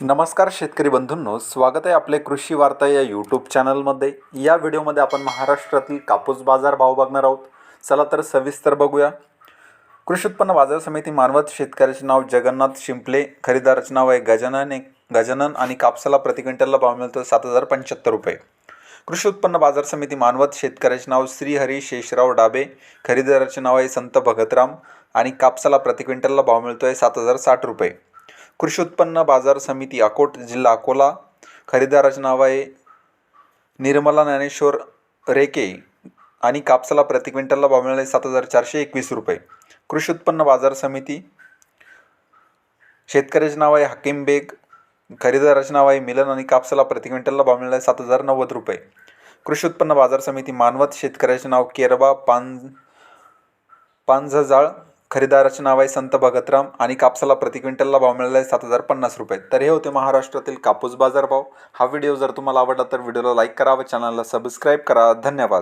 नमस्कार शेतकरी बंधूंनो स्वागत आहे आपले कृषी वार्ता या यूट्यूब चॅनलमध्ये या व्हिडिओमध्ये आपण महाराष्ट्रातील कापूस बाजार भाव बघणार आहोत. चला तर सविस्तर बघूया. कृषी उत्पन्न बाजार समिती मानवत शेतकऱ्याचे नाव जगन्नाथ शिंपले खरेदीदाराचे नाव आहे गजानन गजानन आणि कापसाला प्रति क्विंटलला भाव मिळतो सात हजार पंच्याहत्तर रुपये. कृषी उत्पन्न बाजार समिती मानवत शेतकऱ्याचे नाव श्रीहरी शेषराव डाबे खरेदीदाराचे नाव आहे संत भगतराम आणि कापसाला प्रति क्विंटलला भाव मिळतो आहे सात हजार साठ रुपये. कृषी उत्पन्न बाजार समिती अकोट जिल्हा अकोला. खरेदीदाराचे नाव आहे निर्मला ज्ञानेश्वर रेके आणि कापसाला प्रति क्विंटलला भाव मिळाले सात हजार चारशे एकवीस रुपये. कृषी उत्पन्न बाजार समिती. शेतकऱ्याचे नाव आहे हकीम बेग. खरेदीदाराचे नाव आहे मिलन आणि कापसाला प्रति क्विंटलला भाव मिळाला सात हजार नव्वद रुपये. कृषी उत्पन्न बाजार समिती मानवत शेतकऱ्याचे नाव केरबा पान पानझाळ खरेदाराचे नाव आहे संत भगतराम आणि कापसाला प्रति क्विंटलला भाव मिळाला आहे सात हजार पन्नास रुपये. तर हे होते महाराष्ट्रातील कापूस बाजार भाव. हा व्हिडिओ जर तुम्हाला आवडला तर व्हिडिओला लाईक करा व चॅनलला सबस्क्राईब करा. धन्यवाद.